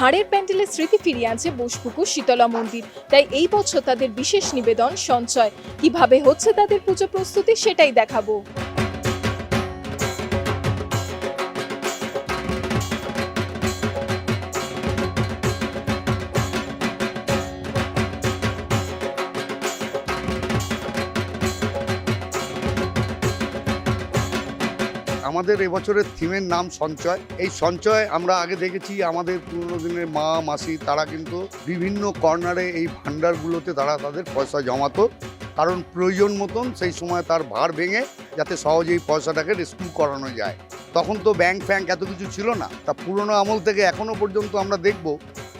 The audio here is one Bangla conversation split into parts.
ভাঁড়ের প্যান্ডেলের স্মৃতি ফিরিয়ে আনছে বোসপুকুর শীতলা মন্দির। তাই এই বছর তাদের বিশেষ নিবেদন সঞ্চয়। কীভাবে হচ্ছে তাদের পুজো প্রস্তুতি সেটাই দেখাবো। আমাদের এবছরের থিমের নাম সঞ্চয়। এই সঞ্চয় আমরা আগে দেখেছি আমাদের পুরনো দিনের মা, মাসি তারা কিন্তু বিভিন্ন কর্নারে এই ভাণ্ডারগুলোতে তারা তাদের পয়সা জমাতো। কারণ প্রয়োজন মতন সেই সময় তার ভার ভেঙে যাতে সহজেই পয়সাটাকে রেস্কিউ করানো যায়। তখন তো ব্যাংক ফ্যাঙ্ক এত কিছু ছিল না। তা পুরনো আমল থেকে এখনও পর্যন্ত আমরা দেখব।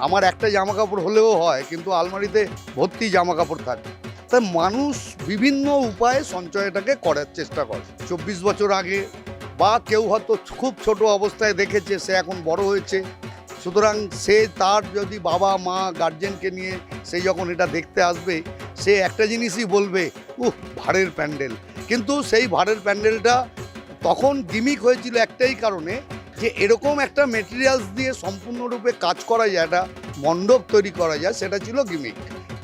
আমার একটা জামা কাপড় হলেও হয়, কিন্তু আলমারিতে ভর্তি জামা কাপড় থাকে। তাই মানুষ বিভিন্ন উপায়ে সঞ্চয়টাকে করার চেষ্টা করে। চব্বিশ বছর আগে বা কেউ হয়তো খুব ছোট অবস্থায় দেখেছে, সে এখন বড় হয়েছে। সুতরাং সে তার যদি বাবা, মা গার্জেনকে নিয়ে সে যখন এটা দেখতে আসবে, সে একটা জিনিসই বলবে, উহ, ভাড়ের প্যান্ডেল। কিন্তু সেই ভাড়ের প্যান্ডেলটা তখন গিমিক হয়েছিল একটাই কারণে যে, এরকম একটা মেটেরিয়ালস দিয়ে সম্পূর্ণরূপে কাজ করা যায়, একটা মণ্ডপ তৈরি করা যায়, সেটা ছিল গিমিক।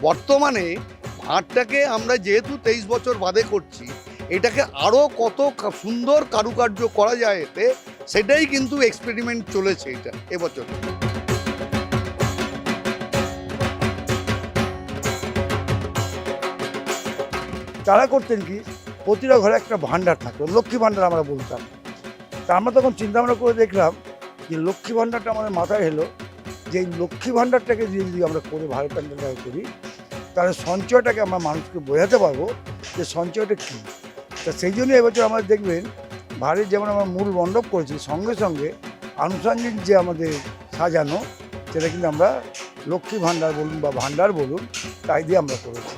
বর্তমানে ভাঁড়টাকে আমরা যেহেতু তেইশ বছর বাদে করছি এটাকে আরও কত সুন্দর কারুকার্য করা যায় এতে, সেটাই কিন্তু এক্সপেরিমেন্ট চলেছে এটা এবছর। তারা করতেন কি? প্রতিটা ঘরে একটা ভাণ্ডার থাকতো, লক্ষ্মী ভাণ্ডার আমরা বলতাম। তা আমরা তখন চিন্তা ভাবনা করে দেখলাম যে লক্ষ্মী ভাণ্ডারটা আমাদের মাথায় এলো, যে এই লক্ষ্মী ভাণ্ডারটাকে দিয়ে যদি আমরা করে ভারত প্যান্ডেলটাকে করি, তাহলে সঞ্চয়টাকে আমরা মানুষকে বোঝাতে পারব যে সঞ্চয়টা কী। তা সেই জন্য এবছর আমরা দেখবেন ভারত যেমন আমরা মূল মণ্ডপ করেছি, সঙ্গে সঙ্গে আনুষঙ্গিক যে আমাদের সাজানো, সেটা কিন্তু আমরা লক্ষ্মী ভাণ্ডার বলুন বা ভাণ্ডার বলুন, তাই দিয়ে আমরা করেছি।